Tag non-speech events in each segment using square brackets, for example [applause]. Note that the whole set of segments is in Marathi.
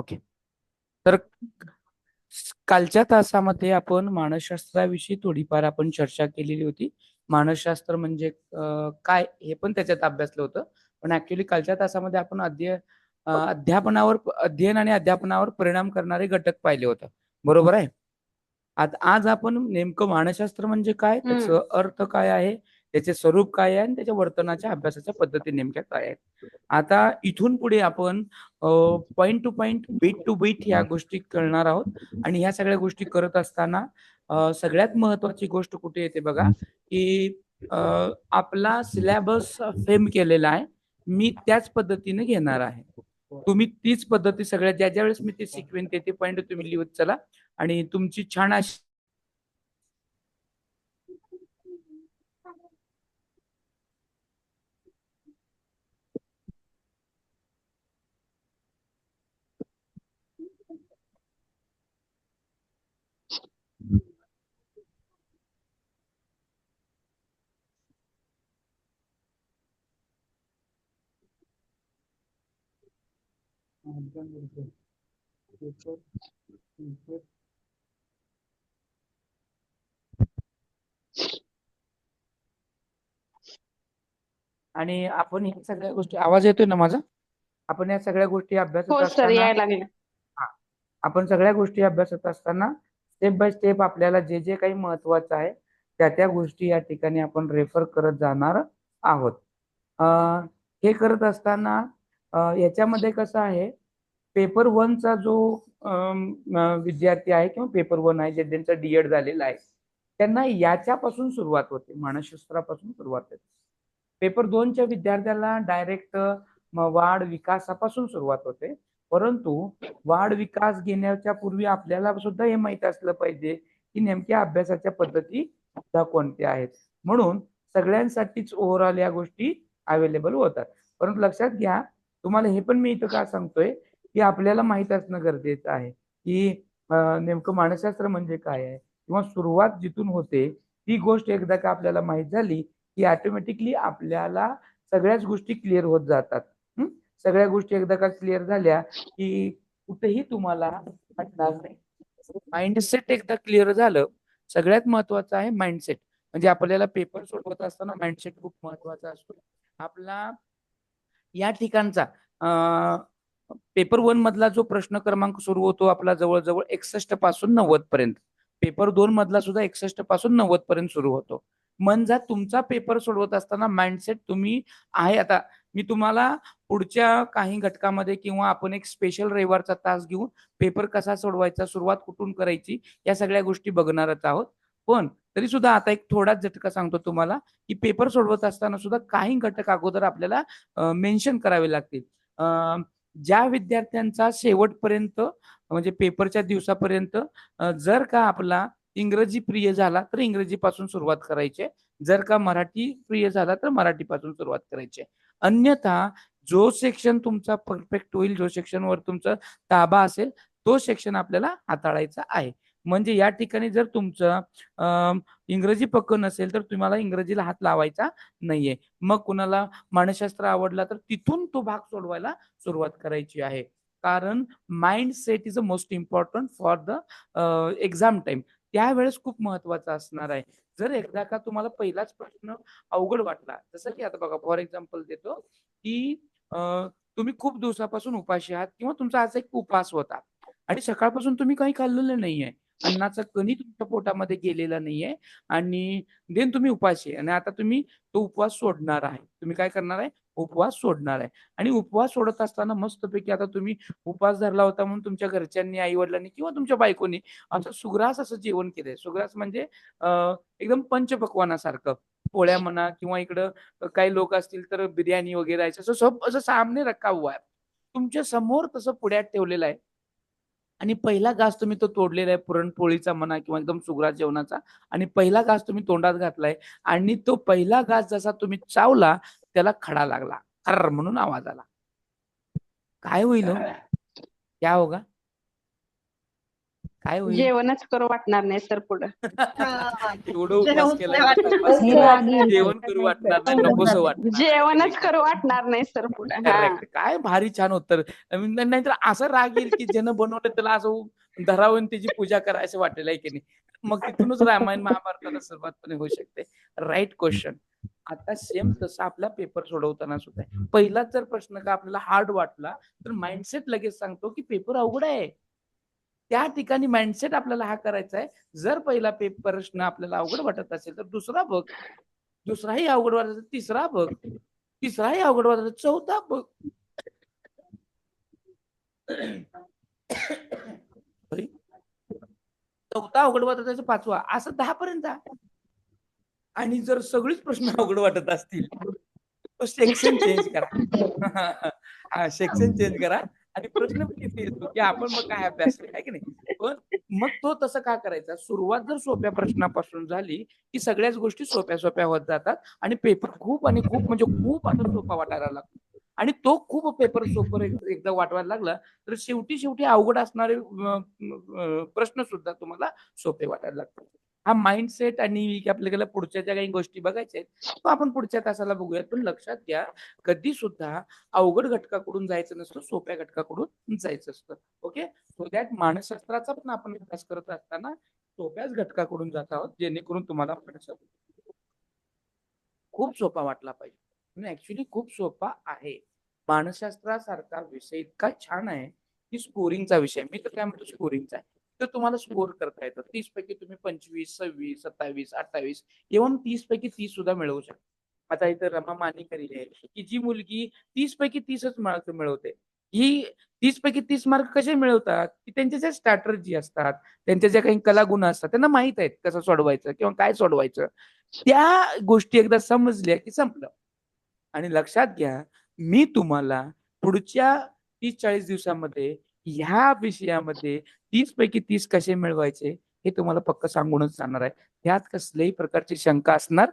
ओके. तर कालच्या तासामध्ये आपण मानसशास्त्राविषयी थोडीफार आपण चर्चा केलेली होती. मानसशास्त्र म्हणजे काय हे पण त्याच्यात अभ्यासलं होतं. पण ऍक्च्युली कालच्या तासामध्ये आपण अध्यय अं, अध्यापनावर अध्ययन आणि अध्यापनावर परिणाम करणारे घटक पाहिले होतं. बरोबर आहे? आज आज आपण नेमकं मानसशास्त्र म्हणजे काय? त्याचं अर्थ काय आहे? त्याचे स्वरूप काय आहे आणि त्याच्या वर्तनाच्या अभ्यासाच्या पद्धती नेमक्या काय आहेत? आता इथून पुढे आपण point to point beat to beat ह्या गोष्टी करणार आहोत. आणि ह्या सगळ्या गोष्टी करत असताना सगळ्यात महत्वाची गोष्ट कुठे येते बघा? की आपला सिलेबस फेम केलेला आहे. मी त्याच पद्धतीने घेणार आहे. तुम्ही तीच पद्धती सगळ्या ज्या ज्या वेळेस मी ते शिकवेन ते पॉईंट तुम्ही लिहत चला. आणि तुमची छान अशी आणि आपण ह्या सगळ्या गोष्टी आवाज येतोय ना माझा? आपण या सगळ्या गोष्टी अभ्यासत हो सर असताना यायला लागले आपण सगळ्या गोष्टी अभ्यासत असताना स्टेप बाय स्टेप आपल्याला जे जे काही महत्वाचं आहे त्या त्या गोष्टी या ठिकाणी आपण रेफर करत जाणार आहोत. अं, हे करत असताना अं, याच्यामध्ये कसं आहे पेपर वनचा जो विद्यार्थी आहे किंवा पेपर वन आहे जे ज्यांचं डीएड झालेला आहे त्यांना याच्यापासून सुरुवात होते मानसशास्त्रापासून सुरुवात होते. पेपर दोनच्या विद्यार्थ्याला डायरेक्ट वाढ विकासापासून सुरुवात होते. परंतु वाढ विकास घेण्याच्या पूर्वी आपल्याला सुद्धा हे माहीत असलं पाहिजे की नेमक्या अभ्यासाच्या पद्धती सुद्धा कोणत्या आहेत. म्हणून सगळ्यांसाठीच ओव्हरऑल या गोष्टी अवेलेबल होतात. परंतु लक्षात घ्या तुम्हाला हे पण मी इथं का सांगतोय हे आपल्याला माहीत असणं गरजेचं आहे. की नेमकं मानसशास्त्र म्हणजे काय आहे? किंवा सुरुवात जिथून होते ती गोष्ट एकदा का आपल्याला माहीत झाली की ऑटोमॅटिकली आपल्याला सगळ्याच गोष्टी क्लिअर होत जातात. सगळ्या गोष्टी एकदा का क्लिअर झाल्या की कुठेही तुम्हाला वाटणार नाही. माइंडसेट एकदा क्लिअर झालं सगळ्यात महत्वाचं आहे माइंडसेट म्हणजे आपल्याला पेपर सोडवत असताना माइंडसेट खूप महत्त्वाचा असतो. आपला या ठिकाणचा पेपर वन मधला जो प्रश्न क्रमांक सुरू होतो आपला जवळजवळ एकसष्टपासून नव्वद पर्यंत. पेपर दोन मधला सुद्धा एकसष्टपासून नव्वद पर्यंत सुरू होतो. म्हणजे तुमचा पेपर सोडवत असताना माइंडसेट तुम्ही आहे. आता मी तुम्हाला पुढच्या काही घटकामध्ये किंवा आपण एक स्पेशल रविवारचा तास घेऊन पेपर कसा सोडवायचा सुरुवात कुठून करायची या सगळ्या गोष्टी बघणारच आहोत. पण तरी सुद्धा आता एक थोडाच झटका सांगतो तुम्हाला की पेपर सोडवत असताना सुद्धा काही घटक अगोदर आपल्याला मेन्शन करावे लागतील. अं, ज्या विद्यार्थ्यांचा शेवटपर्यंत म्हणजे पेपरच्या दिवसापर्यंत जर का आपला इंग्रजी प्रिय झाला तर इंग्रजीपासून सुरुवात करायची आहे. जर का मराठी प्रिय झाला तर मराठीपासून सुरुवात करायची अन्यथा जो सेक्शन तुमचा परफेक्ट होईल जो सेक्शनवर तुमचा ताबा असेल तो सेक्शन आपल्याला हाताळायचा आहे म्हणजे या ठिकाणी जर तुमचं इंग्रजी पक्क नसेल तर तुम्हाला इंग्रजीला हात लावायचा नाहीये. मग कुणाला मानसशास्त्र आवडला तर तिथून तो भाग सोडवायला सुरुवात करायची आहे. कारण mind set is a most important for the exam time त्यावेळेस खूप महत्त्वाचा असणार आहे. जर एकदा का तुम्हाला पहिलाच प्रश्न अवघड वाटला जसं की आता बघा फॉर एक्झाम्पल देतो की तुम्ही खूप दिवसापासून उपाशी आहात किंवा तुमचा आज एक उपास होता आणि सकाळपासून तुम्ही काही खाल्लेलं नाहीये. अन्नाचा कणी तुमच्या पोटामध्ये गेलेला नाहीये आणि देन तुम्ही उपाशी आहे. आणि आता तुम्ही तो उपवास सोडणार आहे. तुम्ही काय करणार आहे? उपवास सोडणार आहे. आणि उपवास सोडत असताना मस्तपैकी आता तुम्ही उपवास धरला होता म्हणून तुमच्या घरच्यांनी आई वडिलांनी किंवा तुमच्या बायकोनी असं सुग्रास असं जेवण केलंय. सुग्रास म्हणजे एकदम पंचपक्वानासारखं. पोळ्या म्हणा किंवा इकडं काही लोक असतील तर बिर्याणी वगैरे असं सब असं सामने रक्का हुआ आहे. तुमच्यासमोर तसं पुढ्यात ठेवलेलं आहे. आणि पहिला घास तुम्ही तो तोडलेला आहे पुरणपोळीचा म्हणा किंवा एकदम सुग्रास जेवणाचा. आणि पहिला घास तुम्ही तोंडात घातलाय आणि तो पहिला घास जसा तुम्ही चावला त्याला खडा लागला. अर्र म्हणून आवाज आला. काय होईल हो? क्या होगा? काय होईल? जेवणच करू वाटणार नाही सर पुढं. एवढं उपवास जेवण करू. वाटणार. नाही नकोस वाटणार. जेवणच करू वाटणार नाही सर पुढं. हा. काय भारी छान उत्तर. नाहीतर असं राग येईल की ज्यानं बनवलं त्याला असं धरावं आणि त्याची पूजा करा असं वाटेल आहे की नाही? मग तिथूनच रामायण महाभारताला सुरुवात होऊ शकते. राईट क्वेश्चन आता सेम तसं आपला पेपर सोडवताना सुद्धा आहे. पहिलाच जर प्रश्न का आपल्याला हार्ड वाटला तर माइंडसेट लगेच सांगतो की पेपर अवघड आहे. त्या ठिकाणी माइंडसेट आपल्याला हा करायचा आहे. जर पहिला पेपर प्रश्न आपल्याला अवघड वाटत असेल तर दुसरा बघ. दुसराही अवघड वाटत असेल, तिसरा बघ. तिसराही अवघड वाटत चौथा बघ. चौथा अवघड वाटत असेल पाचवा. असं दहा पर्यंत आणि जर सगळीच प्रश्न [laughs] अवघड वाटत असतील सेक्शन चेंज करा. [laughs] सेक्शन चेंज करा. आणि प्रश्न येतो की आपण मग काय अभ्यास आहे की नाही? पण मग तो तसं का करायचा? सुरुवात जर सोप्या प्रश्नापासून झाली की सगळ्याच गोष्टी सोप्या सोप्या होत जातात आणि पेपर खूप आणि खूप म्हणजे खूप आता सोपा वाटायला लागतो. आणि तो खूप पेपर सोपर एकदा वाटवायला लागला तर शेवटी शेवटी अवघड असणारे प्रश्न सुद्धा तुम्हाला सोपे वाटायला लागतात. हा माइंडसेट आणि आपल्याला पुढच्या ज्या काही गोष्टी बघायच्या आहेत तो आपण पुढच्या तासाला बघूयात. पण लक्षात घ्या कधी सुद्धा अवघड घटकाकडून जायचं नसतं सोप्या घटकाकडून जायचं असतं. ओके? सो दॅट मानसशास्त्राचा पण आपण अभ्यास करत असताना सोप्याच घटकाकडून जात आहोत जेणेकरून तुम्हाला खूप सोपा वाटला पाहिजे. ऍक्च्युली खूप सोपा आहे. मानसशास्त्रासारखा विषय इतका छान आहे की स्कोरिंगचा विषय. मी तर काय म्हणतो स्कोरिंगचा आहे. तर तुम्हाला स्कोर करता येतं. तीस पैकी तुम्ही पंचवीस सव्वीस सत्तावीस अठ्ठावीस इव्हन तीस पैकी तीस सुद्धा मिळवू शकता. आता इथं रमा मानेकरी आहे की जी मुलगी तीस पैकी तीसच मार्क मिळवते ही तीस पैकी तीस मार्क कसे मिळवतात? की त्यांच्या ज्या स्ट्रॅटर्जी असतात त्यांच्या ज्या काही कलागुण असतात त्यांना माहीत आहेत कसं सोडवायचं किंवा काय सोडवायचं. त्या गोष्टी एकदा समजल्या की संपलं. आणि लक्षात घ्या मी तुम्हाला पुढच्या तीस चाळीस दिवसामध्ये ह्या विषयामध्ये तीस पैकी तीस कसे मिळवायचे हे तुम्हाला पक्क सांगूनच जाणार आहे. त्यात कसल्याही प्रकारची शंका असणार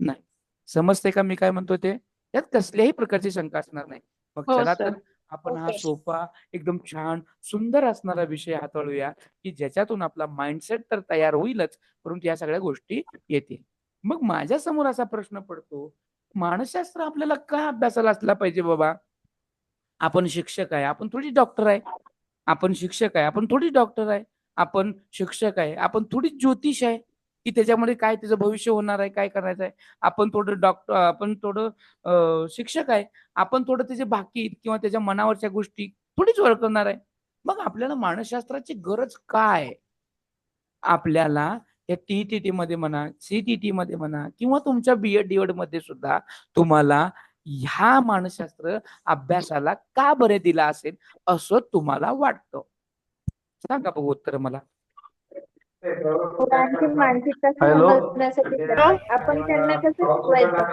नाही. समजते का मी काय म्हणतो ते? त्यात कसल्याही प्रकारची शंका असणार नाही. मग हो, चला. तर आपण हा ओके. सोपा एकदम छान सुंदर असणारा विषय हाताळूया की ज्याच्यातून आपला माइंडसेट तर तयार होईलच परंतु या सगळ्या गोष्टी येतील. मग माझ्यासमोर असा प्रश्न पडतो मानसशास्त्र आपल्याला का अभ्यासाला असला पाहिजे बाबा? आपण शिक्षक आहे आपण थोडी डॉक्टर आहे. आपण शिक्षक आहे आपण थोडी डॉक्टर आहे. आपण शिक्षक आहे आपण थोडी ज्योतिष आहे. की त्याच्यामध्ये काय त्याचं भविष्य होणार आहे काय करायचं आहे. आपण थोडं डॉक्टर आपण थोडं शिक्षक आहे. आपण थोडं त्याचे बाकी किंवा त्याच्या मनावरच्या गोष्टी थोडीच ओळखणार आहे. मग आपल्याला मानसशास्त्राची गरज काय? आपल्याला या टीटीटी मध्ये म्हणा सीटीटी मध्ये म्हणा किंवा तुमच्या बीएड डीएडमध्ये सुद्धा तुम्हाला ह्या मानसशास्त्र अभ्यासाला का बरे दिला असेल असं तुम्हाला वाटतं? सांगा बघू उत्तर मला. मुलांची मानसिकता हॅलो? समजण्यासाठी तर आपण त्यांना कसं शिकवायचं?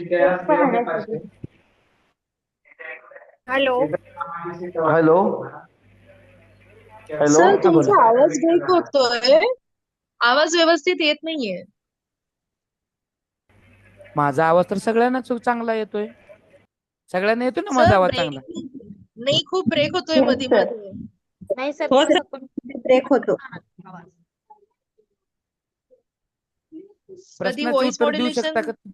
ते पाहण्यासाठी हॅलो? Hello hello? सर तुमचा. आवाज ब्रेक होतोय. आवाज व्यवस्थित येत नाहीये. माझा आवाज तर सगळ्यांना चु- चांगला येतोय. सगळ्यांना येतोय ना माझा आवाज चांगला? नाही खूप ब्रेक होतोयमध्ये. मध्ये नाही सर हो, ब्रेक होतो. कधी प्रश्नाचं व्हॉइस उत्तर देऊ शकता मॉड्युलेशन का?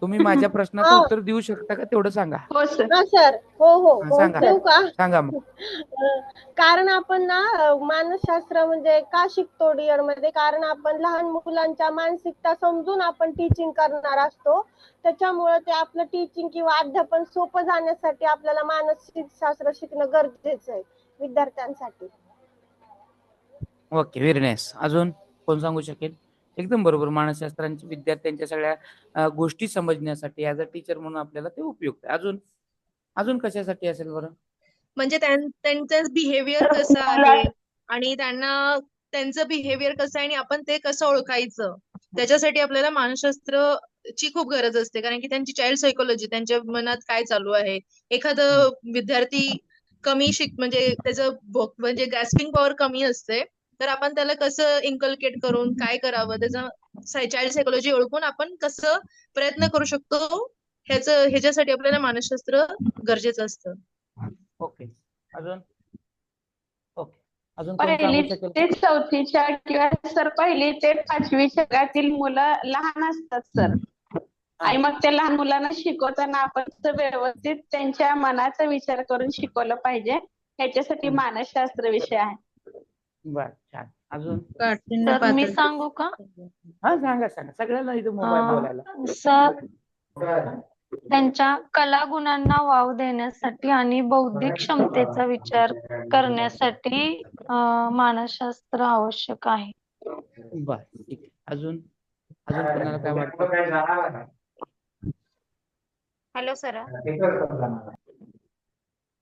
तुम्ही माझ्या प्रश्नाचं हो. उत्तर देऊ शकता का? तेवढं सांगा. हो सर. हा सर. हो हो. हा, हो सांगा. देऊ का? सांगा मग. अं, कारण आपण ना अं, मानसशास्त्र म्हणजे का शिकतो डिअरमध्ये कारण आपण लहान मुलांच्या मानसिकता समजून आपण टीचिंग करणार असतो. त्याच्यामुळे ते आपलं टीचिंग किंवा अध्यापन सोपं जाण्यासाठी आपल्याला मानसिक शास्त्र शिकणं गरजेचं आहे विद्यार्थ्यांसाठी. Okay very nice. अजून कोण सांगू शकेल? एकदम बरोबर. मानसशास्त्रांची विद्यार्थ्यांच्या सगळ्या गोष्टी समजण्यासाठी ऍज अ टीचर म्हणून आपल्याला ते उपयुक्त आहे. अजून अजून कशासाठी असेल बरं? म्हणजे त्यां- त्यांचं बिहेवियर कसं आहे? आणि त्यांना त्यांचं बिहेवियर कसं आहे? आणि आपण ते कसं ओळखायचं? त्याच्यासाठी आपल्याला मानसशास्त्र ची खूप गरज असते. कारण की त्यांची चाइल्ड सायकोलॉजी त्यांच्या मनात काय चालू आहे? एखादं विद्यार्थी कमी शिक म्हणजे त्याचं म्हणजे ग्रॅस्पिंग पॉवर कमी असते. तर आपण त्याला कसं इन्कल्केट करून काय करावं त्याचं चाइल्ड सायकोलॉजी ओळखून आपण कसं प्रयत्न करू शकतो ह्याचं ह्याच्यासाठी आपल्याला मानसशास्त्र गरजेचं असतं. ओके. अजून? पहिली ते चौथीच्या किंवा सर पहिली ते पाचवी जगातील मुलं लहान असतात सर. आणि मग त्या लहान मुलांना शिकवताना आपण व्यवस्थित त्यांच्या मनाचा विचार करून शिकवलं पाहिजे. ह्याच्यासाठी. मानसशास्त्र विषय आहे. बर छान. अजून? काठिण्य मी पातळी. सांगू का? हा सांगा सांगा. सगळ्यांना इथं मोबाईल अं, बोलायला. सर त्यांच्या कलागुणांना वाव देण्यासाठी आणि बौद्धिक क्षमतेचा विचार करण्यासाठी अं, मानसशास्त्र आवश्यक आहे. बर ठीक आहे. अजून? अजून कोणाला काय वाटतं? Hello sir.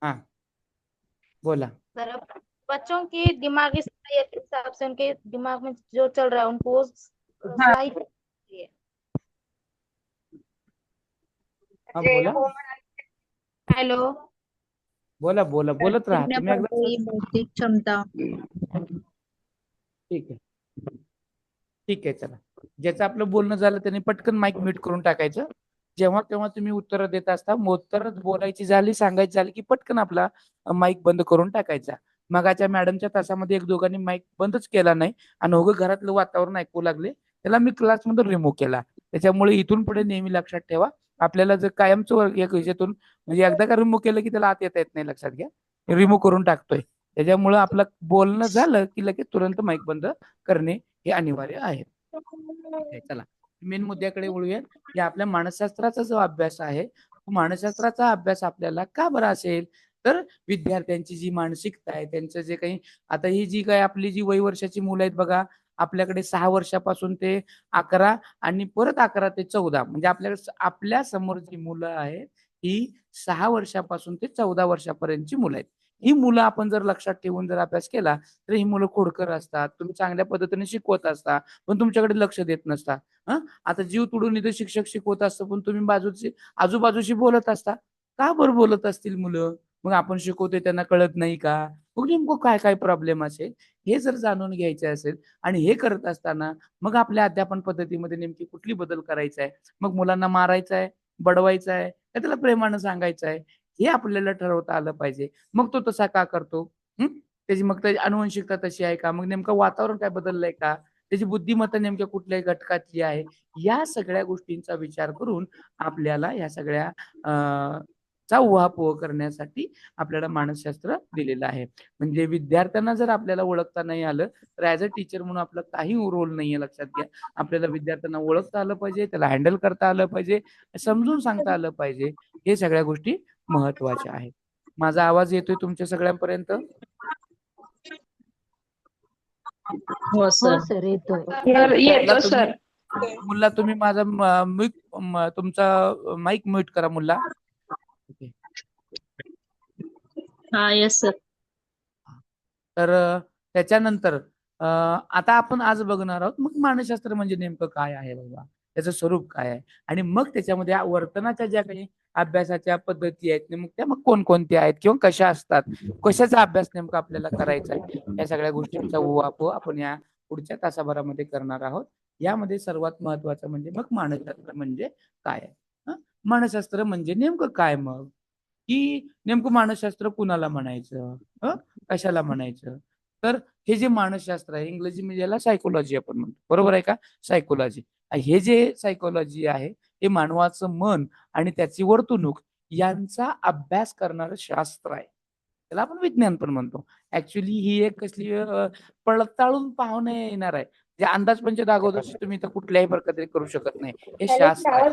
हा. बोला. सर बच्चों की दिमागी सलाहियत के हिसाब से उनके दिमाग में जो चल रहा है उनको। हा। बोला। हेलो। बोला बोला बोलत राहा बौद्धिक क्षमता। ठीक आहे ठीक आहे चला। ज्याचं आपलं बोलणं झालं त्याने पटकन माईक म्यूट करून टाकायचं. जेव्हा तेव्हा तुम्ही उत्तरं देत असता उत्तर बोलायची झाली सांगायची झाली की पटकन आपला माईक बंद करून टाकायचा. मगाच्या मॅडमच्या तासामध्ये एक दोघांनी माईक बंदच केला नाही आणि उगं घरातलं वातावरण ऐकू लागले. त्याला मी क्लासमधून रिमूव्ह केला. त्याच्यामुळे इथून पुढे नेहमी लक्षात ठेवा. आपल्याला जर कायमचं एक ह्याच्यातून म्हणजे एकदा का रिमूव्ह केलं की त्याला आत येता येत नाही लक्षात घ्या. रिमूव्ह करून टाकतोय. त्याच्यामुळं आपलं बोलणं झालं की लगेच तुरंत माईक बंद करणे हे अनिवार्य आहे. आहे, चला. मेन मुद्द्याकडे वळूया. की आपल्या मानसशास्त्राचा जो अभ्यास आहे तो मानसशास्त्राचा अभ्यास आपल्याला का बरा असेल? तर विद्यार्थ्यांची जी मानसिकता आहे त्यांचं जे काही आता ही जी काही आपली जी वय वर्षाची मुलं आहेत बघा आपल्याकडे सहा वर्षापासून ते अकरा आणि परत अकरा ते चौदा म्हणजे आपल्याकडे आपल्यासमोर जी मुलं आहेत ही सहा वर्षापासून ते चौदा वर्षापर्यंतची मुलं आहेत. ही मुलं आपण जर लक्षात ठेवून जर अभ्यास केला तर ही मुलं खोडकर असतात तुम्ही चांगल्या पद्धतीने शिकवत असता पण तुमच्याकडे लक्ष देत नसता. आता जीव तुडून इथे शिक्षक शिकवत असतं पण तुम्ही बाजूची आजूबाजूशी बोलत असता. का बरं बोलत असतील मुलं? मग आपण शिकवतोय त्यांना कळत नाही का? मग नेमकं काय काय प्रॉब्लेम असेल? हे जर जाणून घ्यायचे असेल आणि हे करत असताना मग आपल्या अध्यापन पद्धतीमध्ये नेमकी कुठली बदल करायचा आहे? मग मुलांना मारायचं आहे? बडवायचा आहे? का त्याला प्रेमानं सांगायचं आहे? हे आपल्याला ठरवता आलं पाहिजे. मग तो तसा का करतो? त्याची मग त्याची अनुवंशिकता तशी आहे का? मग नेमकं वातावरण काय बदललंय का? त्याची बुद्धिमत्ता नेमक्या कुठल्याही घटकातली आहे? या सगळ्या गोष्टींचा विचार करून आपल्याला या सगळ्या चा उहापोह करण्यासाठी आपल्याला मानसशास्त्र दिलेलं आहे. म्हणजे विद्यार्थ्यांना जर आपल्याला ओळखता नाही आलं तर ऍज अ टीचर म्हणून आपला काही रोल नाहीये लक्षात घ्या. आपल्याला विद्यार्थ्यांना ओळखता आलं पाहिजे त्याला हँडल करता आलं पाहिजे समजून सांगता आलं पाहिजे हे सगळ्या गोष्टी महत्त्वाच्या आहेत. माझा आवाज येतोय तुमच्या सगळ्यांपर्यंत? हो सर तुम्ही- सर मुल्ला तुम्ही माझा तुमचा माईक म्यूट करा मुल्ला. ओके. हा येस सर तर त्याच्यानंतर आता आपण आज बघणार आहोत मग मानसशास्त्र म्हणजे नेमकं काय आहे बाबा? त्याचं स्वरूप काय आहे? आणि मग त्याच्यामध्ये वर्तनाच्या ज्या काही अभ्यासाच्या पद्धती आहेत मग त्या मग कोणकोणत्या आहेत किंवा कशा असतात? कशाचा अभ्यास नेमका आपल्याला करायचा आहे? या सगळ्या गोष्टींचा उहापोह आपण या पुढच्या तासाभरामध्ये करणार आहोत. यामध्ये सर्वात महत्वाचं म्हणजे मग मानसशास्त्र म्हणजे काय आहे? मानसशास्त्र म्हणजे नेमकं काय मग? की नेमकं मानसशास्त्र कुणाला म्हणायचं? कशाला म्हणायचं? तर हे जे मानसशास्त्र आहे इंग्रजी म्हणजे याला सायकोलॉजी आपण म्हणतो. बरोबर आहे का? सायकोलॉजी हे जे सायकोलॉजी आहे हे मानवाचं मन आणि त्याची वर्तणूक यांचा अभ्यास करणारं शास्त्र आहे. त्याला आपण विज्ञान पण म्हणतो. ऍक्च्युली ही एक कसली पडताळून पाहुणे येणार आहे. जे अंदाज पंच दाखवतो तुम्ही तर कुठल्याही प्रकारे करू शकत नाही. हे शास्त्र आहे.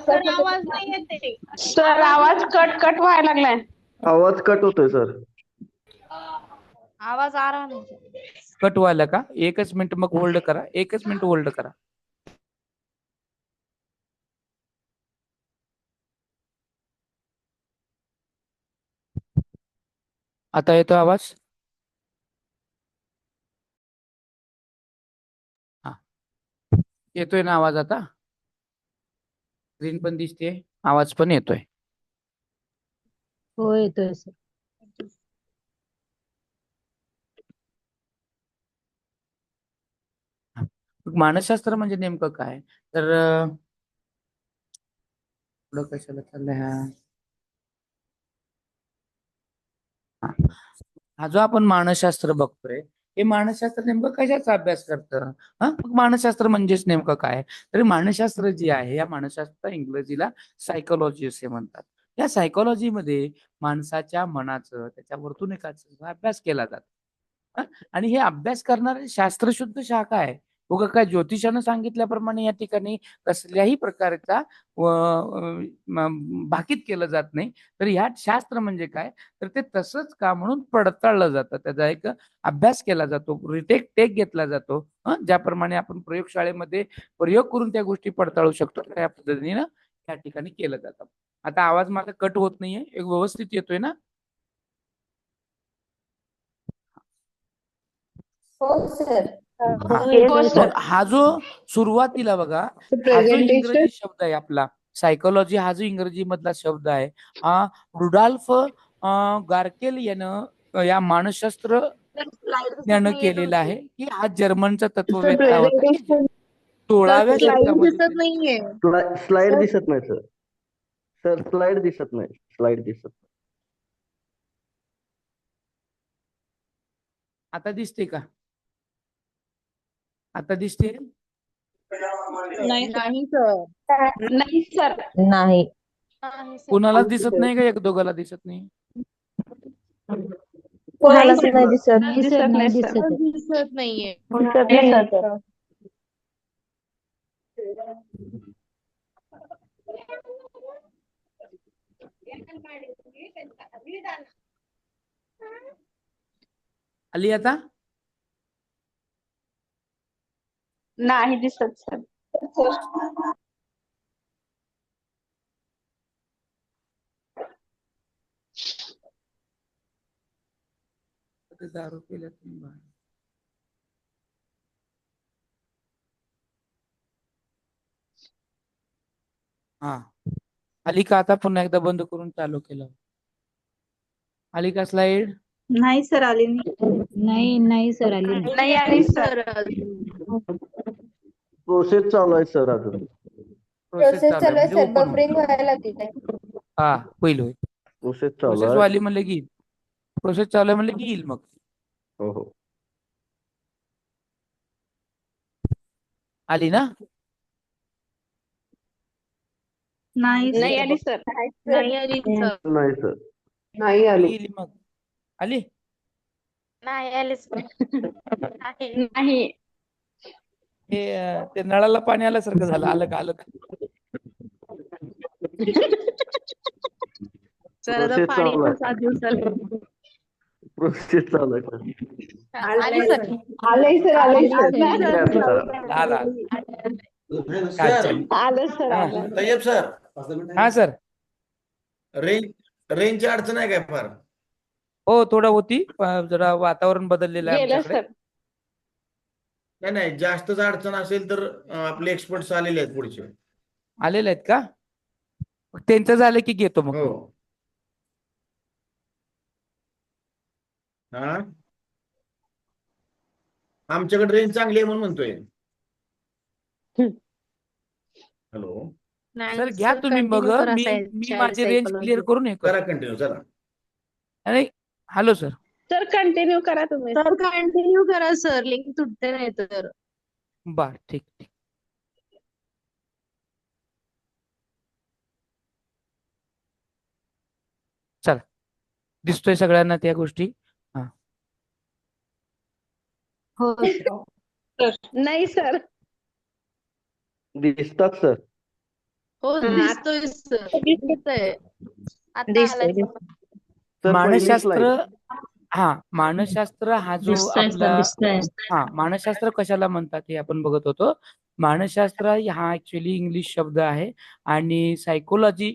सर आवाज कट कट व्हायला लागलाय. आवाज कट होतोय सर. आवाज आ रहा नहीं. कट व्हायला का? एकच मिनिट मग होल्ड करा. एकच मिनिट होल्ड करा. आता येतो आवाज? येतोय ना आवाज आता? स्क्रीन पण दिसते. आवाज पण येतोय. हो येतोय सर मानसशास्त्र म्हणजे नेमकं काय? तर पुढं कशाला चाललंय हा? हा. हा जो आपण मानसशास्त्र बघतोय हे मानसशास्त्र नेमकं कशाचा अभ्यास करतं? हा? मग मानसशास्त्र म्हणजेच नेमकं काय? तर मानसशास्त्र जे आहे या मानसशास्त्र इंग्रजीला सायकोलॉजी असे म्हणतात. या सायकोलॉजीमध्ये माणसाच्या मनाचं त्याच्या वर्तणुकाचा अभ्यास केला जातो. आणि हे अभ्यास करणारे शास्त्रशुद्ध शाखा आहे. उगा काय ज्योतिषानं सांगितल्याप्रमाणे या ठिकाणी कसल्याही प्रकारचा भाकीत केलं जात नाही. तर ह्या शास्त्र म्हणजे काय? तर ते तसंच का म्हणून पडताळलं जातं. त्याचा एक अभ्यास केला जातो रिटेक टेक घेतला जातो ज्याप्रमाणे आपण प्रयोगशाळेमध्ये प्रयोग करून त्या गोष्टी पडताळू शकतो. त्या पद्धतीनं त्या ठिकाणी केलं जातं. आता आवाज माझा कट होत नाहीये. एक व्यवस्थित येतोय ना? हो सर. हा. जो सुरुवातीला बघा हा जो इंग्रजी शब्द आहे आपला सायकोलॉजी हा जो इंग्रजी मधला शब्द आहे हा रुडॉल्फ गार्केल यानं या मानसशास्त्र यानं केलेला आहे की हा जर्मनचा तत्ववेत्ता होता. सोळाव्या शतकामध्ये. नाहीये. स्लाइड दिसत नाही सर सर स्लाइड दिसत नाही. स्लाइड दिसत नाही. आता दिसते का? आता दिसते? नाही सर. नाही सर. कोणालाच दिसत नाही का? एक दोघाला दिसत नाही? कोणालाच नाही दिसत. दिसत. नाही सर दिसत. नाहीये. आली आता? नाही दिसत सर. दारू पिल्यात तुम्ही बाहेर. हा. आली का आता पुन्हा एकदा बंद करून चालू केलं. आली का स्लाइड नाही सर आली नाही नाही सर आली नाही. नाही आली सर. प्रोसेस चालू आहे सर अजून. प्रोसेस चालू आहे. सर open होईल. बफरिंग व्हायला लागली हा होईल होईल. प्रोसेस चालू प्रोसेस आहे. वाली म्हणले की प्रोसेस चालू आहे म्हणले की येईल मग. हो हो. आली ना? नाही नाही आली सर नाही आली सर नाही सर नाही आली. येईल मग. आली? नाही आले सर [laughs] नाही. नाही. हे ते नळाला पाणी आल्यासारखं झालं आलं का आलं का? सर आता Process पाणी चालू आहे. पण सात दिवसाला प्रोसेस चालू आहे. सर. आली सर आलंय सर. आलंय सर. Yes, sir. आला. काय चालू? आलं सर हा. आलं तय्यब सर. हा सर. रेंज रेंजची अडचण आहे काय फार? हो थोडं होती प- जरा वातावरण बदललेलं आहे गेलं आमच्याकडे. सर. नाही नाही जास्तच अडचण असेल तर आपले एक्सपर्ट्स आलेले आहेत पुढचे. आलेले आहेत का? मग त्यांचं झालं की घेतो मग. हो. हा? आमच्याकडे रेंज चांगली आहे म्हणून म्हणतोय. हॅलो. नाही सर घ्या तुम्ही मग. continue करा मी साहेब. मी चार माझी रेंज. क्लिअर करून हे करा कंटिन्यू चला. अरे हॅलो सर. सर कंटिन्यू करा तुम्ही. सर कंटिन्यू करा सर लिंक तुटते नाही तर. बर ठीक ठीक. चला. दिसतोय सगळ्यांना त्या गोष्टी. हो. नाही सर. दिसतात सर. हो हा. दिसतोय सर. दिसतंय. आता आलाय. मानसशास्त्र. हा मानसशास्त्र हा जो आपला हा मानसशास्त्र कशाला म्हणतात हे आपण बघत होतो. मानसशास्त्र हा ऍक्च्युली इंग्लिश शब्द आहे आणि सायकोलॉजी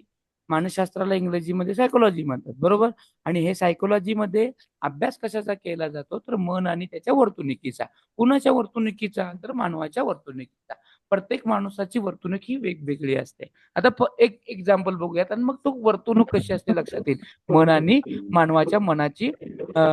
मानसशास्त्राला इंग्रजीमध्ये सायकोलॉजी म्हणतात बरोबर? आणि हे सायकोलॉजीमध्ये अभ्यास कशाचा केला जातो? तर मन आणि त्याच्या वर्तणुकीचा. कुणाच्या वर्तणुकीचा? तर मानवाच्या वर्तणुकीचा. प्रत्येक माणसाची वर्तणूक ही वेगवेगळी असते. आता एक एक्झाम्पल बघूयात आणि मग तो वर्तणूक कशी असते लक्षात येईल. मन आणि मानवाच्या मनाची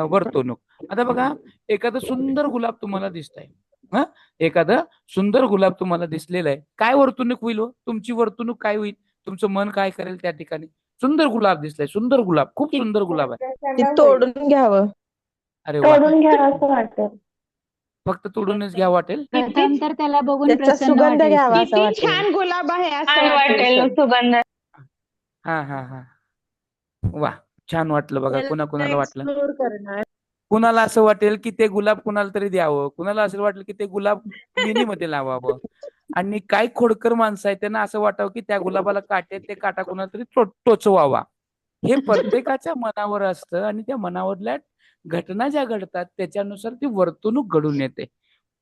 वर्तणूक. आता बघा एखादं सुंदर गुलाब तुम्हाला दिसतंय. हा? एखादं सुंदर गुलाब तुम्हाला दिसलेलं आहे. काय वर्तणूक होईल हो? तुमची वर्तणूक काय होईल? तुमचं मन काय करेल त्या ठिकाणी? सुंदर गुलाब दिसलाय सुंदर गुलाब खूप सुंदर गुलाब आहे. तोडून घ्यावं. अरे वा. घ्यावं असं वाटतं. फक्त तोडूनच घ्या वाटेल? प्रथम तर त्याला बघून त्याचा प्रसन्न सुगंध वाटेल घ्यावा असं किती वाटेल छान गुलाब आहे असं वाटेल. वाटेल सर. सुगंध. हा हा हा. वा छान वाटलं बघा कुणा कुणाला वाटलं? एक्सप्लोर करणार. कुणाला असं वाटेल की ते गुलाब कुणाला तरी द्यावं? कुणाला असं वाटेल की ते गुलाब लेणीमध्ये लावावं? आणि काही खोडकर माणसं आहेत त्यांना असं वाटावं की त्या गुलाबाला काटे आहेत, ते काटा कुणाला तरी टो- टोचवावा. हे प्रत्येकाच्या मनावर असतं आणि त्या मनावरल्या घटना ज्या घडतात त्याच्यानुसार ती वर्तणूक घडून येते.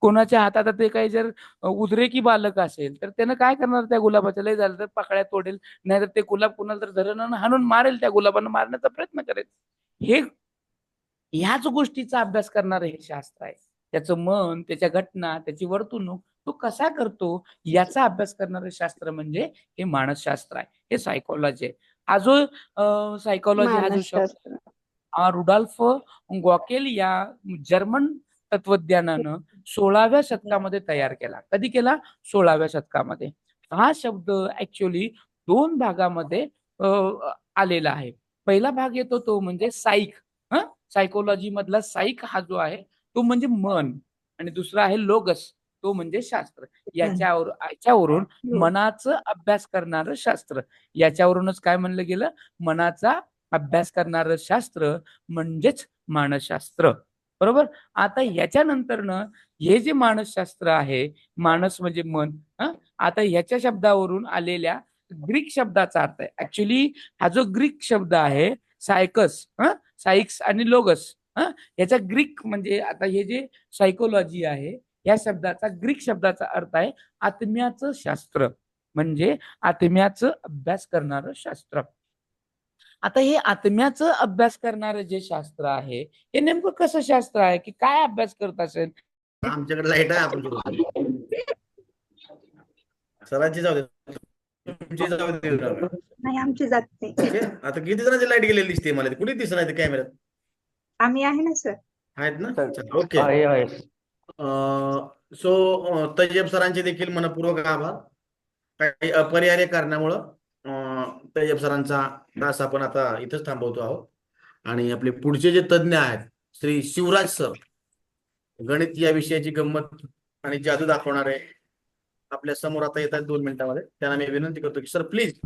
कोणाच्या हातात ते काही जर उद्रेकी बालक असेल तर त्यानं काय करणार त्या गुलाबाच्या लय झालं तर पाकळ्या तोडेल नाहीतर ते गुलाब कुणाला तर धरण हाणून मारेल त्या गुलाबांना मारण्याचा प्रयत्न करेल. हे ह्याच गोष्टीचा अभ्यास करणारं हे शास्त्र आहे. त्याचं मन त्याच्या घटना त्याची वर्तणूक तो कसा करतो याचा अभ्यास करणारं शास्त्र म्हणजे हे मानसशास्त्र आहे. हे सायकोलॉजी आहे. आजो सायकोलॉजी हा जो शब्द रुडॉल्फ गॉकेल या जर्मन तत्वज्ञानानं सोळाव्या शतकामध्ये तयार केला. कधी केला? सोळाव्या शतकामध्ये. हा शब्द ऍक्च्युली दोन भागामध्ये आलेला आहे. पहिला भाग येतो तो म्हणजे साईक सायकोलॉजी मधला साईक हा जो आहे तो म्हणजे मन. आणि दुसरा आहे लोगस तो म्हणजे शास्त्र. याच्यावर याच्यावरून मनाचं अभ्यास करणारं शास्त्र. याच्यावरूनच काय म्हणलं गेलं? मनाचा अभ्यास करणारं शास्त्र म्हणजेच मानसशास्त्र. बरोबर? आता याच्यानंतरनं हे जे मानसशास्त्र आहे मानस म्हणजे मन आता ह्याच्या शब्दावरून आलेल्या ग्रीक शब्दाचा अर्थ आहे. ऍक्च्युली हा जो ग्रीक शब्द आहे सायकस सायक्स आणि लोगस हं? याचा ग्रीक म्हणजे आता हे जे सायकोलॉजी आहे या शब्दाचा ग्रीक शब्दाचा अर्थ आहे आत्म्याचं शास्त्र. म्हणजे आत्म्याचं अभ्यास करणारं शास्त्र. आता हे आत्म्याचं अभ्यास करणारं जे शास्त्र आहे हे नेमकं कसं शास्त्र आहे? की काय अभ्यास करत असेल? आमच्याकडे लाइट आहे आपण. [laughs] सरांची जाऊ दे. तुमची जाऊ दे. नाही आमची जात नाही. ठीक आहे? आता किती जणांची लाइट गेलेली दिसते मला? कुठे दिसत नाही कॅमेऱ्यात आम्ही आहे ना सर. आहेत ना? ओके. आहे आहे. सो तैयब सरांचे देखील मनपूर्वक आभार. काही अपरिहार्य कारणामुळं तय्यब सरांचा तास आपण आता इथंच थांबवतो आहोत. आणि आपले पुढचे जे तज्ज्ञ आहेत श्री शिवराज सर गणित या विषयाची गंमत आणि जादू दाखवणारे आपल्यासमोर आता येतात दोन मिनिटांमध्ये. त्यांना मी विनंती करतो की सर प्लीज